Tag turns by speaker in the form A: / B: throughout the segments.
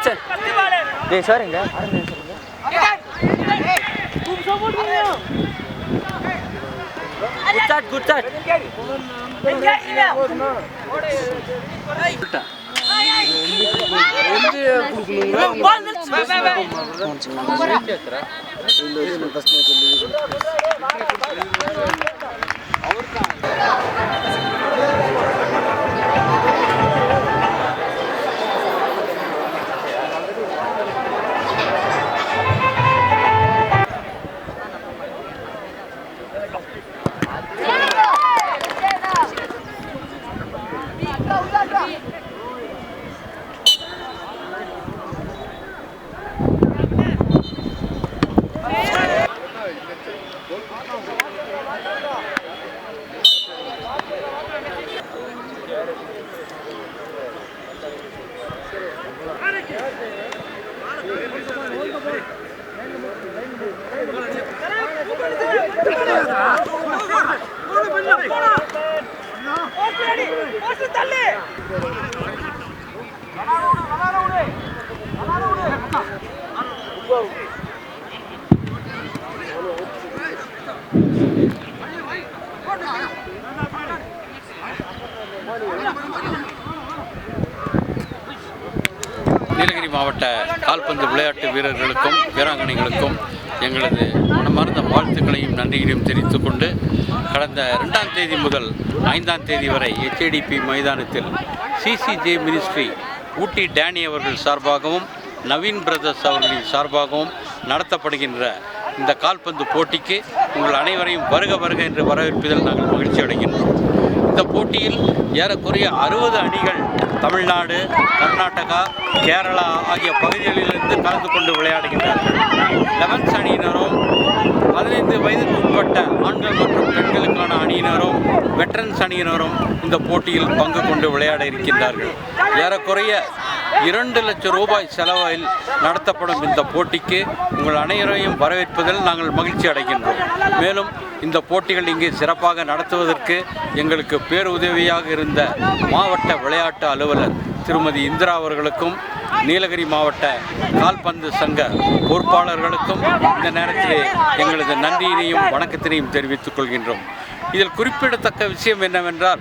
A: Sir sir ಏ sir ಹಿಂಗೆ ಗುಡ್ಚಾಟ್ ಗುಡ್ಚಾಟ್ ಅವ್ರ
B: நீலகிரி மாவட்ட கால்பந்து விளையாட்டு வீரர்களுக்கும் வீராங்கனைகளுக்கும் எங்களது மனமார்ந்த வாழ்த்துக்களையும் நன்றிகளையும் தெரிவித்துக் கொண்டு கடந்த ரெண்டாம் தேதி முதல் ஐந்தாம் தேதி வரை ஹெச்ஏடிபி மைதானத்தில் சிசிஜே மினிஸ்ட்ரி ஊட்டி டேனி அவர்கள் சார்பாகவும் நவீன் பிரதர்ஸ் அவர்களின் சார்பாகவும் நடத்தப்படுகின்ற இந்த கால்பந்து போட்டிக்கு உங்கள் அனைவரையும் வருக வருக என்று வரவேற்பதில் நாங்கள் மகிழ்ச்சி அடைகின்றோம் இந்த போட்டியில் ஏறக்குறைய அறுபது அணிகள் தமிழ்நாடு கர்நாடகா கேரளா ஆகிய பகுதிகளிலிருந்து கலந்து கொண்டு விளையாடுகின்றார்கள். லெவன்ஸ் அணியினரும் பதினைந்து வயதுக்குட்பட்ட ஆண்கள் மற்றும் பெண்களுக்கான அணியினரும் வெட்டரன்ஸ் அணியினரும் இந்த போட்டியில் பங்கு கொண்டு விளையாட இருக்கின்றார்கள். ஏறக்குறைய இரண்டு லட்சம் ரூபாய் செலவில் நடத்தப்படும் இந்த போட்டிக்கு உங்கள் அனைவரையும் வரவேற்பதில் நாங்கள் மகிழ்ச்சி அடைகின்றோம். மேலும் இந்த போட்டிகள் இங்கே சிறப்பாக நடத்துவதற்கு எங்களுக்கு பேருதவியாக இருந்த மாவட்ட விளையாட்டு அலுவலர் திருமதி இந்திரா அவர்களுக்கும் நீலகிரி மாவட்ட கால்பந்து சங்க பொறுப்பாளர்களுக்கும் இந்த நேரத்தில் எங்களது நன்றியினையும் வணக்கத்தினையும் தெரிவித்துக் கொள்கின்றோம். இதில் குறிப்பிடத்தக்க விஷயம் என்னவென்றால்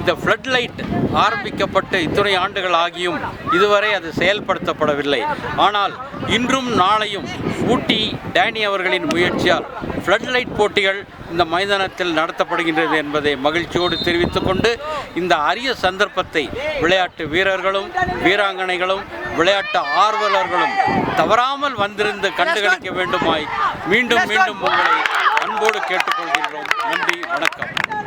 B: இந்த ஃப்ளட் லைட் ஆரம்பிக்கப்பட்டு இத்துணை ஆண்டுகள் ஆகியும் இதுவரை அது செயல்படுத்தப்படவில்லை. ஆனால் இன்றும் நாளையும் ஊட்டி டேனி அவர்களின் முயற்சியால் ஃப்ளட் லைட் போட்டிகள் இந்த மைதானத்தில் நடத்தப்படுகின்றது என்பதை மகிழ்ச்சியோடு தெரிவித்துக் கொண்டு இந்த அரிய சந்தர்ப்பத்தை விளையாட்டு வீரர்களும் வீராங்கனைகளும் விளையாட்டு ஆர்வலர்களும் தவறாமல் வந்திருந்து கண்டுகளிக்க வேண்டுமாய் மீண்டும் மீண்டும் உங்களை அன்போடு கேட்டுக்கொள்கின்றோம். நன்றி வணக்கம்.